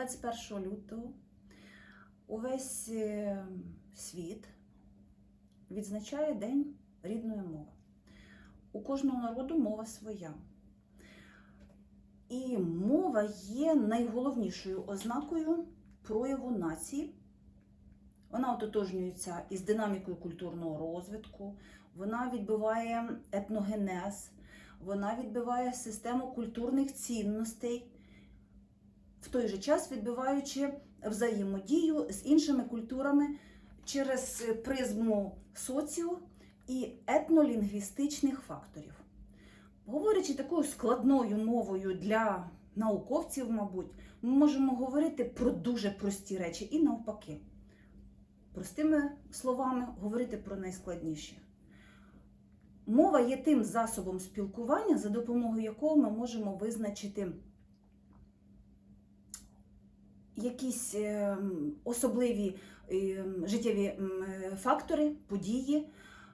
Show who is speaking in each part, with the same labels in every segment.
Speaker 1: 21 лютого увесь е, світ відзначає День рідної мови. У кожного народу мова своя. І мова є найголовнішою ознакою прояву нації. Вона ототожнюється із динамікою культурного розвитку, вона відбиває етногенез, вона відбиває систему культурних цінностей, в той же час відбиваючи взаємодію з іншими культурами через призму соціо і етнолінгвістичних факторів. Говорячи такою складною мовою для науковців, мабуть, ми можемо говорити про дуже прості речі і навпаки. Простими словами говорити про найскладніші. Мова є тим засобом спілкування, за допомогою якого ми можемо визначити якісь е, особливі е, життєві е, фактори, події.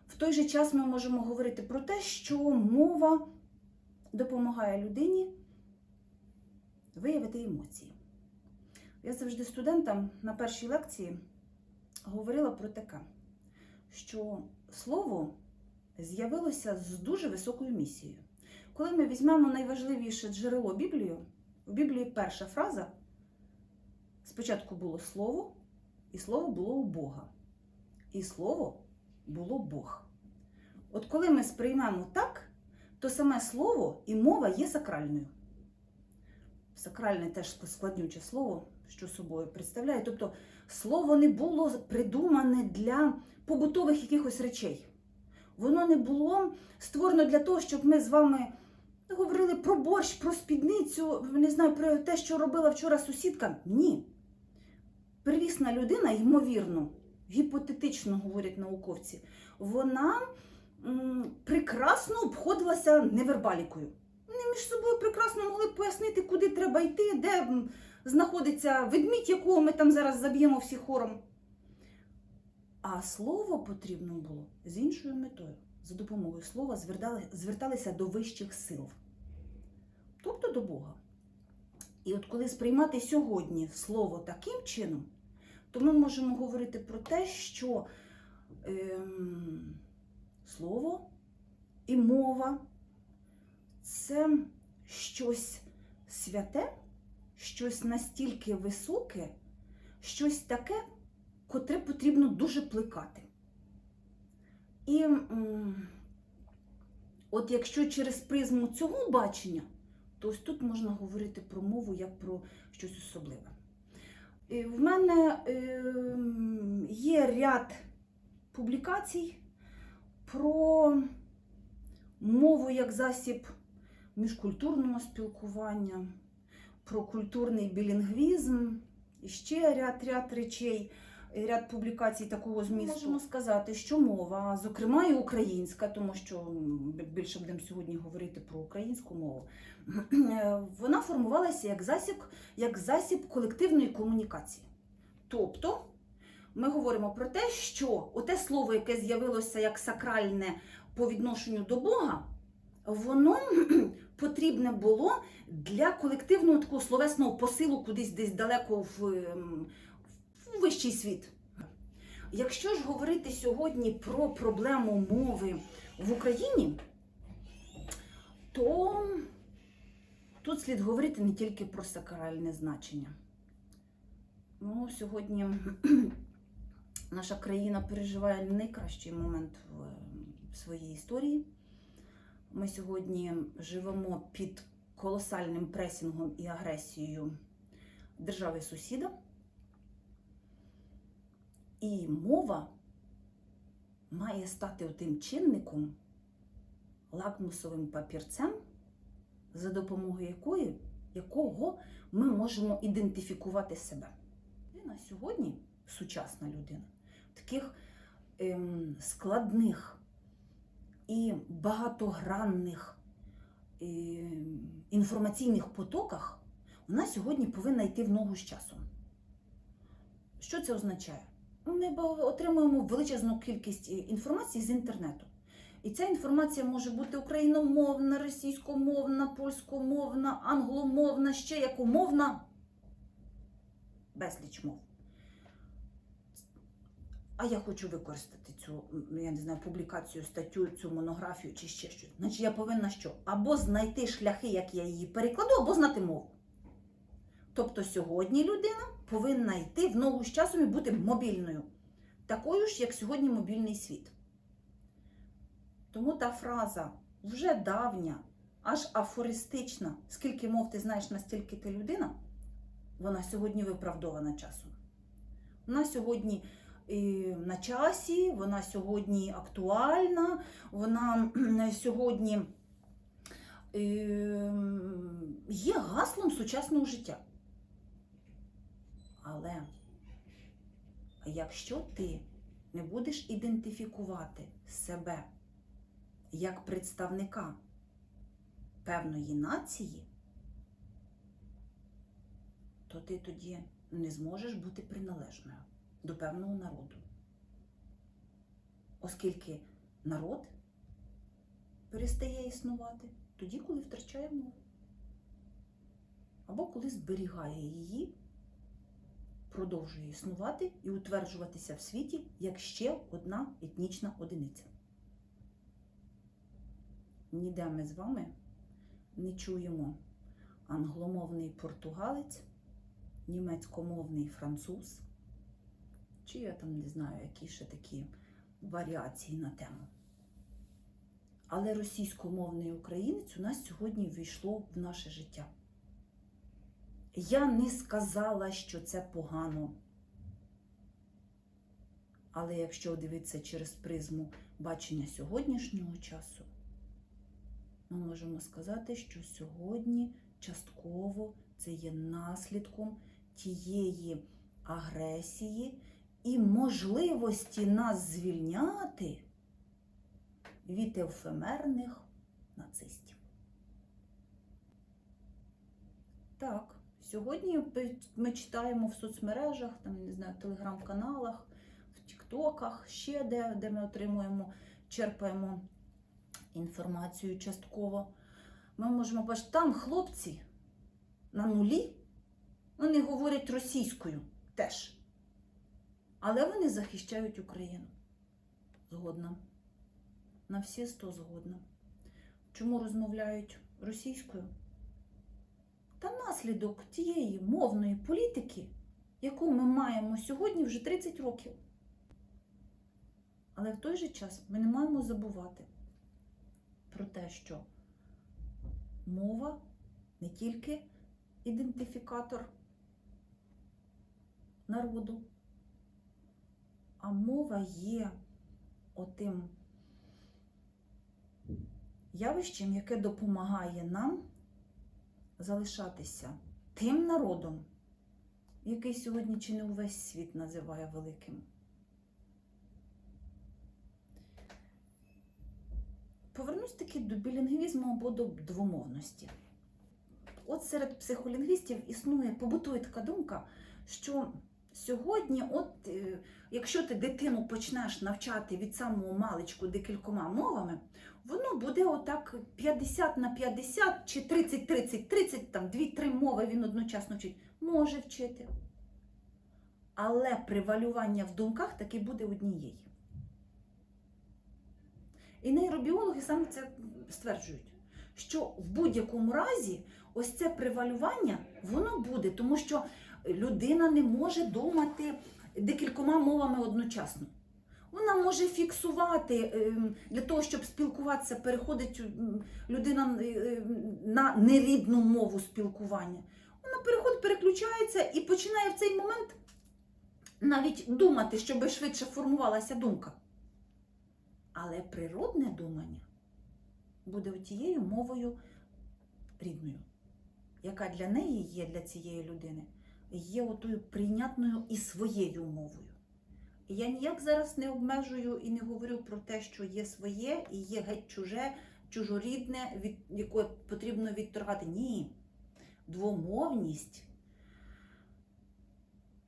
Speaker 1: В той же час ми можемо говорити про те, що мова допомагає людині виявити емоції. Я завжди студентам на першій лекції говорила про таке, що слово з'явилося з дуже високою місією. Коли ми візьмемо найважливіше джерело Біблію, в Біблії перша фраза спочатку було слово, і слово було у Бога. І слово було Бог. От коли ми сприймемо так, то саме слово і мова є сакральною. Сакральне теж складнюче слово, що собою представляє. Тобто слово не було придумане для побутових якихось речей. Воно не було створено для того, щоб ми з вами говорили про борщ, про спідницю, не знаю, про те, що робила вчора сусідка. Ні. Первісна людина, ймовірно, гіпотетично говорять науковці, вона м, прекрасно обходилася невербалікою. Вони між собою прекрасно могли пояснити, куди треба йти, де знаходиться ведмідь, якого ми там зараз заб'ємо всі хором. А слово потрібно було з іншою метою. За допомогою слова звертали, зверталися до вищих сил, тобто до Бога. І от коли сприймати сьогодні слово таким чином, то ми можемо говорити про те, що ем, слово і мова це щось святе, щось настільки високе, щось таке, котре потрібно дуже плекати. І м, от якщо через призму цього бачення, то ось тут можна говорити про мову як про щось особливе. І в мене е, є ряд публікацій про мову як засіб міжкультурного спілкування, про культурний білінгвізм, і ще ряд, ряд речей, ряд публікацій такого змісту. Можемо сказати, що мова, зокрема і українська, тому що м, більше будемо сьогодні говорити про українську мову, вона формувалася як засіб, як засіб колективної комунікації. Тобто ми говоримо про те, що оте слово, яке з'явилося як сакральне по відношенню до Бога, воно потрібне було для колективного такого словесного посилу кудись десь далеко в, ем, світ. Якщо ж говорити сьогодні про проблему мови в Україні, то тут слід говорити не тільки про сакральне значення. Ну, сьогодні наша країна переживає найкращий момент в своїй історії. Ми сьогодні живемо під колосальним пресінгом і агресією держави сусіда. І мова має стати тим чинником, лакмусовим папірцем, за допомогою якої, якого ми можемо ідентифікувати себе. Людина сьогодні, сучасна людина, таких ем, складних і багатогранних ем, інформаційних потоках, вона сьогодні повинна йти в ногу з часом. Що це означає? Ми отримуємо величезну кількість е, інформації з інтернету. І ця інформація може бути україномовна, російськомовна, польськомовна, англомовна, ще якомовна. безліч мов. А я хочу використати цю, я не знаю, публікацію, статтю, цю монографію чи ще щось. Значить, я повинна що? Або знайти шляхи, як я її перекладу, або знати мову. Тобто сьогодні людина повинна йти в ногу з часом і бути мобільною. Такою ж, як сьогодні мобільний світ. Тому та фраза вже давня, аж афористична, скільки мов ти знаєш, настільки ти людина, вона сьогодні виправдована часом. Вона сьогодні на часі, вона сьогодні актуальна, вона сьогодні е, є гаслом сучасного життя. Але якщо ти не будеш ідентифікувати себе як представника певної нації, то ти тоді не зможеш бути приналежною до певного народу. Оскільки народ перестає існувати тоді, коли втрачає мову. Або коли зберігає її, продовжує існувати і утверджуватися в світі як ще одна етнічна одиниця. Ніде ми з вами не чуємо англомовний португалець, німецькомовний француз, чи я там не знаю, які ще такі варіації на тему. Але російськомовний українець у нас сьогодні ввійшло в наше життя. Я не сказала, що це погано. Але якщо дивитися через призму бачення сьогоднішнього часу, ми можемо сказати, що сьогодні частково це є наслідком тієї агресії і можливості нас звільняти від ефемерних нацистів. Так, сьогодні ми- читаємо в соцмережах, там, не знаю, в телеграм-каналах, в Тіктоках, ще де, де ми отримуємо, черпаємо інформацію частково. Ми можемо бачити, там хлопці на нулі, вони говорять російською теж. Але вони захищають Україну. Згодна. На всі сто згодна. Чому розмовляють російською? Та наслідок тієї мовної політики, яку ми маємо сьогодні вже 30 років. Але в той же час ми не маємо забувати про те, що мова не тільки ідентифікатор народу, а мова є отим явищем, яке допомагає нам залишатися тим народом, який сьогодні чи не увесь світ називає великим. Повернусь таки до білінгвізму або до двомовності. От серед психолінгвістів існує, побутує така думка, що сьогодні, от е, якщо ти дитину почнеш навчати від самого маличку декількома мовами, воно буде отак 50 на 50 чи 30, 30, 30, там 2-3 мови він одночасно вчить. Може вчити. Але превалювання в думках таки буде однієї. І нейробіологи саме це стверджують, що в будь-якому разі ось це превалювання воно буде, тому що людина не може думати декількома мовами одночасно. Вона може фіксувати ем, для того, щоб спілкуватися, переходить людина е, на нерідну мову спілкування. Вона переходить, переключається і починає в цей момент навіть думати, щоб швидше формувалася думка. Але природне думання буде тією мовою рідною, яка для неї є, для цієї людини, є отою прийнятною і своєю мовою. Я ніяк зараз не обмежую і не говорю про те, що є своє і є геть чуже, чужорідне, від якої потрібно відторгати. Ні. Двомовність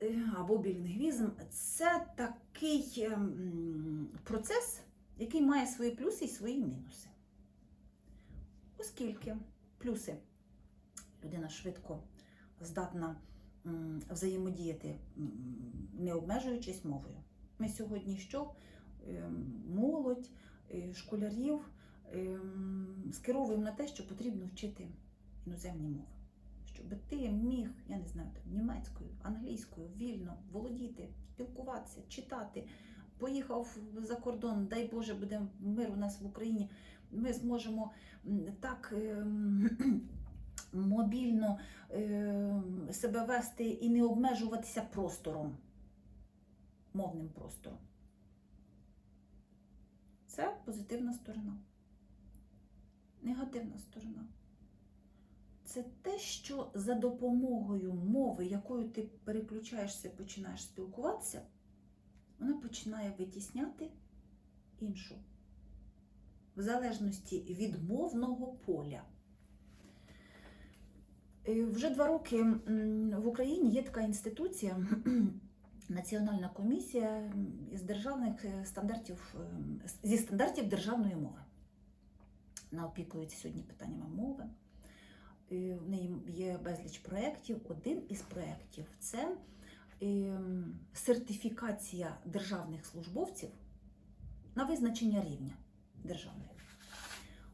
Speaker 1: е, або білінгвізм це такий ем, процес, який має свої плюси і свої мінуси. Оскільки плюси людина швидко здатна взаємодіяти, не обмежуючись мовою. Ми сьогодні що? Ем, Молодь, е, школярів ем, скеровуємо на те, що потрібно вчити іноземні мови. Щоб ти міг, я не знаю, там, німецькою, англійською вільно володіти, спілкуватися, читати. Поїхав за кордон, дай Боже, буде мир у нас в Україні. Ми зможемо так ем, мобільно ем, себе вести і не обмежуватися простором, мовним простором. Це позитивна сторона. Негативна сторона. Це те, що за допомогою мови, якою ти переключаєшся, починаєш спілкуватися, вона починає витісняти іншу. В залежності від мовного поля. Е, Вже два роки в Україні є така інституція, Національна комісія м, із державних е, стандартів ем, зі стандартів державної мови. Вона опікується сьогодні питаннями мови. Е, В неї є безліч проєктів. Один із проєктів це ем, сертифікація державних службовців на визначення рівня державної.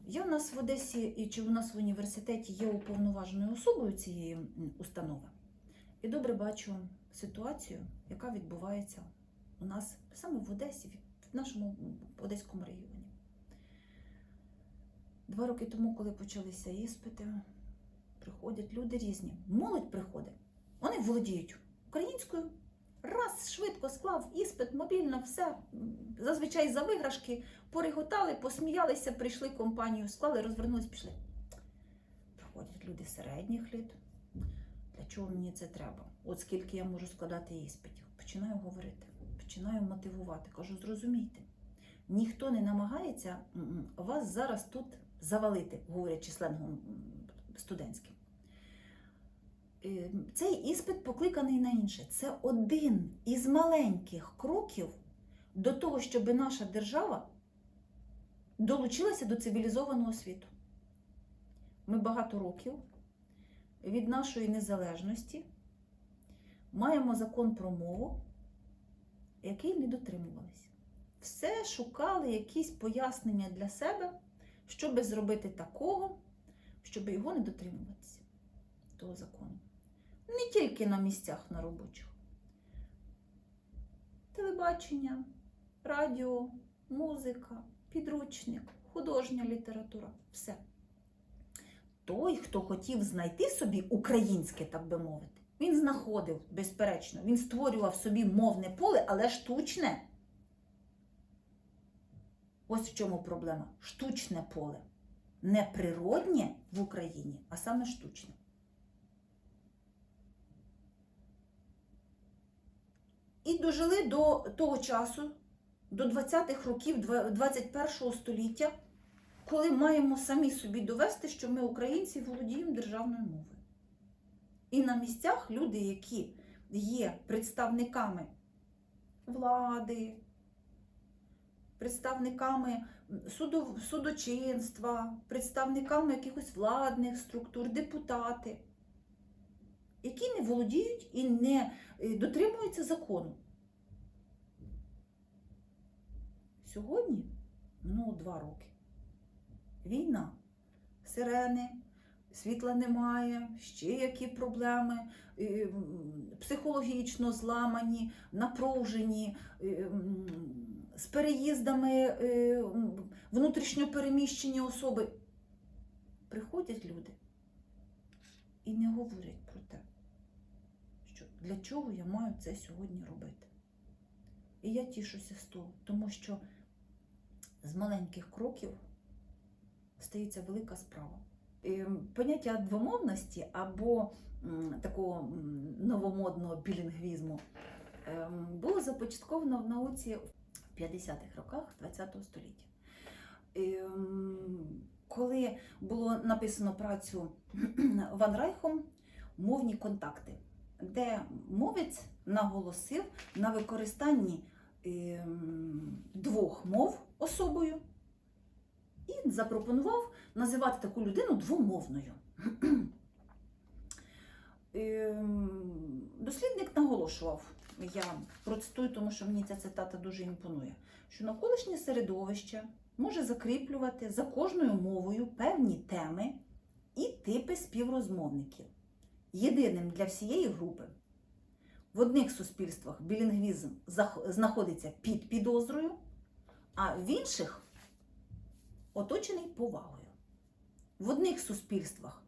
Speaker 1: Я у нас в Одесі і чи у нас в університеті є уповноваженою особою цієї установи. І добре бачу ситуацію, яка відбувається у нас саме в Одесі, в нашому Одеському регіоні. Два роки тому, коли почалися іспити, приходять люди різні. Молодь приходить, вони володіють українською. Раз, швидко склав іспит, мобільно, все. Зазвичай за виграшки пореготали, посміялися, прийшли компанію, склали, розвернулись, пішли. Приходять люди середніх літ. Для чого мені це треба? От скільки я можу складати іспитів. Починаю говорити, починаю мотивувати. Кажу, зрозумійте, ніхто не намагається вас зараз тут завалити, говорячи сленгом студентським. Е, Цей іспит покликаний на інше. Це один із маленьких кроків до того, щоб наша держава долучилася до цивілізованого світу. Ми багато років від нашої незалежності маємо закон про мову, який не дотримувалися. Все шукали якісь пояснення для себе, щоб зробити такого, щоб його не дотримуватися, того закону. Не тільки на місцях на робочих. Телебачення, радіо, музика, підручник, художня література все. Той, хто хотів знайти собі українське, так би мовити, він знаходив, безперечно, він створював собі мовне поле, але штучне. Ось в чому проблема. Штучне поле. Не природнє в Україні, а саме штучне. І дожили до того часу, до 20-х років 21 століття, коли маємо самі собі довести, що ми, українці, володіємо державною мовою. І на місцях люди, які є представниками влади, представниками судочинства, представниками якихось владних структур, депутати, які не володіють і не е, дотримуються закону. Сьогодні минуло два роки. Війна, сирени, світла немає, ще які проблеми, е, психологічно зламані, напружені, е, з переїздами е, м, внутрішньо переміщені особи. Приходять люди і не говорять про те, для чого я маю це сьогодні робити. І я тішуся з того, тому що з маленьких кроків стається велика справа. Поняття двомовності або такого новомодного білінгвізму ем, було започатковано в науці в 50-х роках ХХ століття. Коли було написано працю Ван Райхом Мовні контакти, де мовець наголосив на використанні ем, двох мов особою і запропонував називати таку людину двомовною. Ем, наголошував, я процитую, тому що мені ця цитата дуже імпонує, що навколишнє середовище може закріплювати за кожною мовою певні теми і типи співрозмовників. Єдиним для всієї групи в одних суспільствах білінгвізм знаходиться під підозрою, а в інших оточений повагою. В одних суспільствах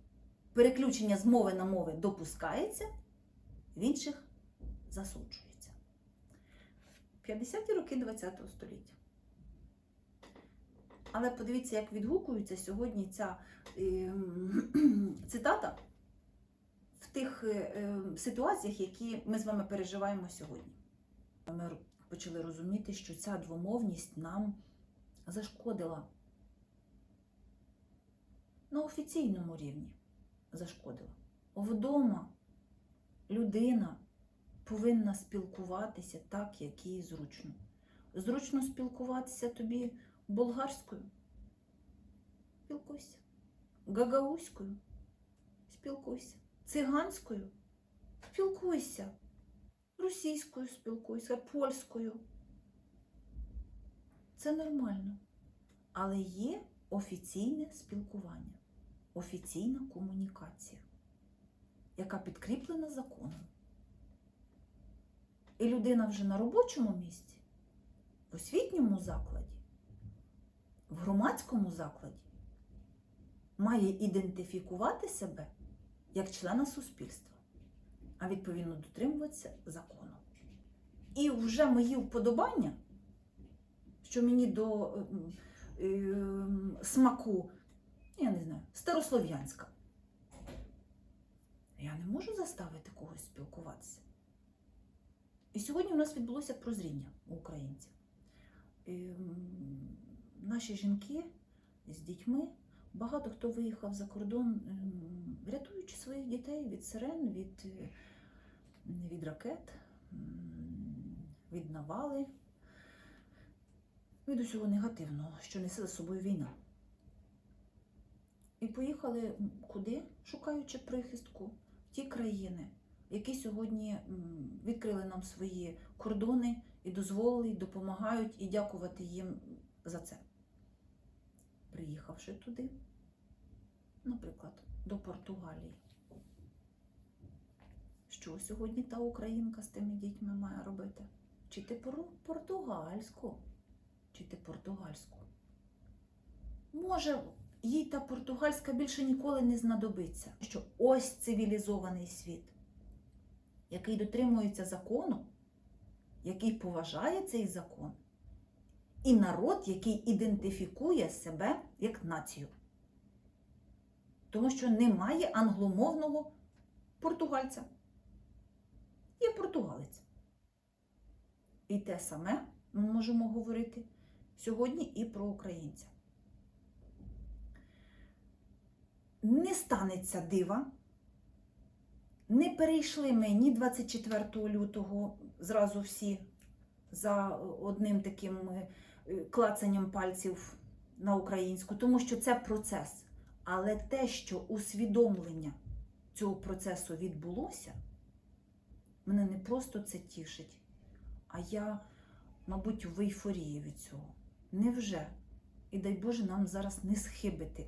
Speaker 1: переключення з мови на мови допускається, в інших засуджується. 50-ті роки ХХ століття. Але подивіться, як відгукується сьогодні ця ем, цитата в тих е, е, ситуаціях, які ми з вами переживаємо сьогодні. Ми почали розуміти, що ця двомовність нам зашкодила на офіційному рівні. Зашкодила. Вдома людина повинна спілкуватися так, як їй зручно. Зручно спілкуватися тобі болгарською. Спілкуйся. Гагаузькою. Спілкуйся. Циганською. Спілкуйся. Російською спілкуйся, польською. Це нормально. Але є офіційне спілкування, офіційна комунікація, яка підкріплена законом. І людина вже на робочому місці, в освітньому закладі, в громадському закладі має ідентифікувати себе як члена суспільства, а відповідно дотримуватися закону. І вже мої вподобання, що мені до ем, ем, смаку, я не знаю, старослов'янська. Я не можу заставити когось спілкуватися. І сьогодні у нас відбулося прозріння у українців. Ем, Наші жінки з дітьми, багато хто виїхав за кордон, ем, рятуючи своїх дітей від сирен, від, е, від ракет, від навали, від усього негативного, що несе за собою війна. І поїхали куди, шукаючи прихистку, ті країни, які сьогодні відкрили нам свої кордони і дозволили, і допомагають, і дякувати їм за це. Приїхавши туди, наприклад, до Португалії. Що сьогодні та українка з тими дітьми має робити? Вчити пору- португальську. Вчити португальську. Може, їй та португальська більше ніколи не знадобиться. Що ось цивілізований світ, який дотримується закону, який поважає цей закон, і народ, який ідентифікує себе як націю. Тому що немає англомовного португальця. Є португалець. І те саме ми можемо говорити сьогодні і про українця. Не станеться дива. Не перейшли ми ні 24 лютого зразу всі за одним таким е, клацанням пальців на українську, тому що це процес. Але те, що усвідомлення цього процесу відбулося, мене не просто це тішить, а я, мабуть, в ейфорії від цього. Невже? І дай Боже нам зараз не схибити.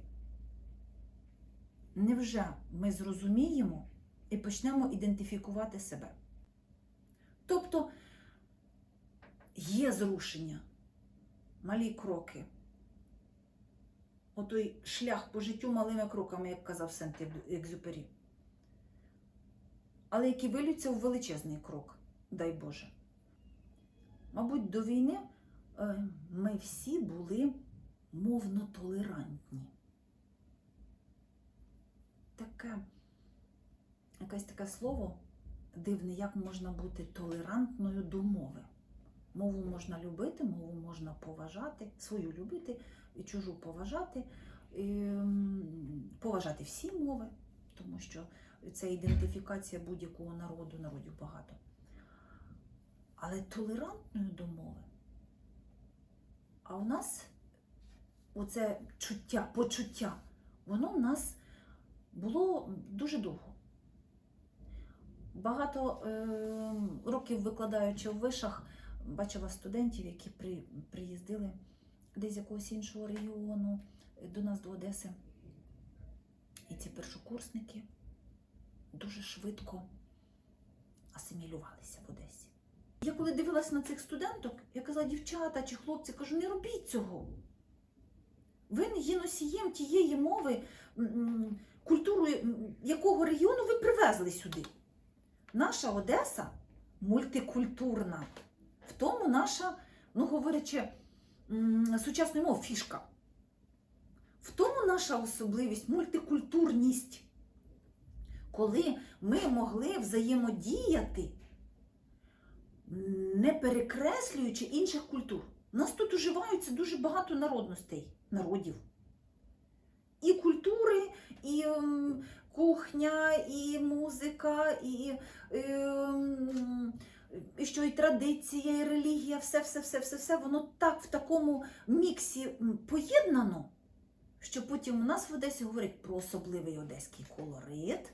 Speaker 1: Невже ми зрозуміємо і почнемо ідентифікувати себе? Тобто є зрушення, малі кроки. Отой шлях по життю малими кроками, як казав Сент-Екзюпері. Але які вилються в величезний крок, дай Боже. Мабуть, до війни е, ми всі були мовно толерантні. Таке, якесь таке слово дивне, як можна бути толерантною до мови. Мову можна любити, мову можна поважати, свою любити і чужу поважати, і, поважати всі мови, тому що це ідентифікація будь-якого народу, народів багато. Але толерантною до мови. А у нас оце чуття, почуття, воно в нас було дуже довго. Багато е, років викладаючи в вишах, бачила студентів, які при, приїздили десь якогось іншого регіону е, до нас до Одеси. І ці першокурсники дуже швидко асимілювалися в Одесі. Я коли дивилася на цих студенток, я казала, дівчата чи хлопці, кажу, не робіть цього. Ви не є носієм тієї мови, культуру якого регіону ви привезли сюди. Наша Одеса мультикультурна. В тому наша, ну говорячи м, сучасною мовою, фішка. В тому наша особливість мультикультурність. Коли ми могли взаємодіяти, не перекреслюючи інших культур. У нас тут уживаються дуже багато народностей, народів. І культури, і ем, кухня, і музика, і, ем, і що і традиція, і релігія, все, все, все, все, все, воно так в такому міксі поєднано, що потім у нас в Одесі говорять про особливий одеський колорит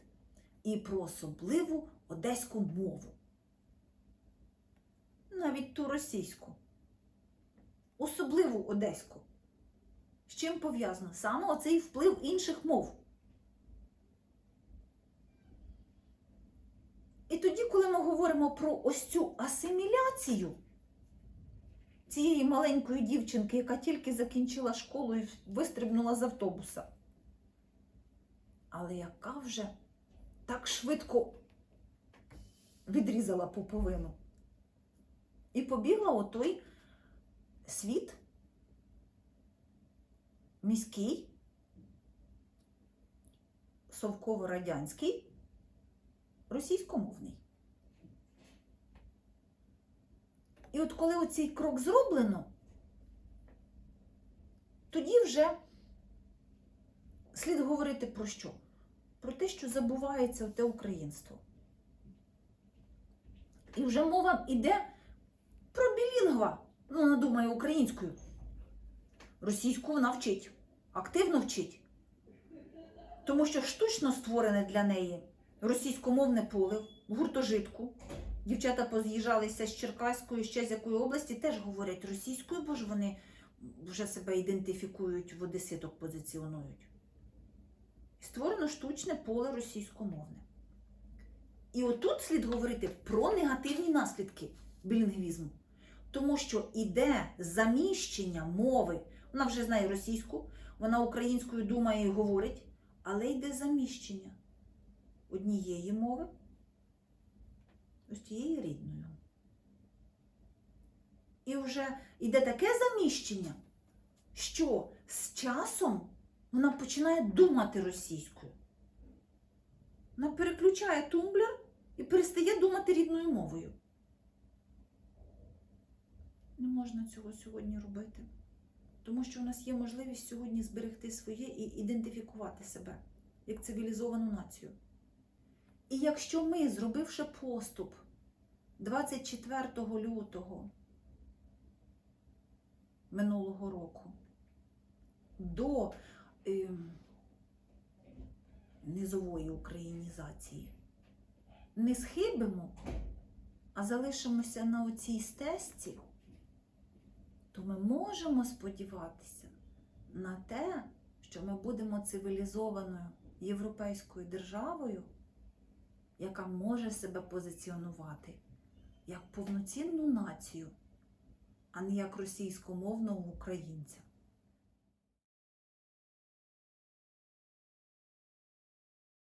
Speaker 1: і про особливу одеську мову. Навіть ту російську. Особливу одеську. З чим пов'язано? Саме оцей вплив інших мов. І тоді, коли ми говоримо про ось цю асиміляцію цієї маленької дівчинки, яка тільки закінчила школу і вистрибнула з автобуса, але яка вже так швидко відрізала пуповину. І побігла у той світ міський, совково-радянський, російськомовний. І от коли оцей крок зроблено, тоді вже слід говорити про що? Про те, що забувається те українство. І вже мова йде про білінгва. Ну, вона думає українською. Російську вона вчить, активно вчить. Тому що штучно створене для неї російськомовне поле в гуртожитку. Дівчата поз'їжджалися з Черкаської, ще з якої області, теж говорять російською, бо ж вони вже себе ідентифікують, в одеситок позиціонують. Створено штучне поле російськомовне. І отут слід говорити про негативні наслідки білінгвізму. Тому що іде заміщення мови. Вона вже знає російську, вона українською думає і говорить, але йде заміщення однієї мови ось тією рідною. І вже йде таке заміщення, що з часом вона починає думати російською. Вона переключає тумблер і перестає думати рідною мовою. Не можна цього сьогодні робити. Тому що у нас є можливість сьогодні зберегти своє і ідентифікувати себе як цивілізовану націю. І якщо ми, зробивши поступ 24 лютого минулого року до е, низової українізації, не схибимо, а залишимося на оцій стесці, то ми можемо сподіватися на те, що ми будемо цивілізованою європейською державою, яка може себе позиціонувати як повноцінну націю, а не як російськомовного українця.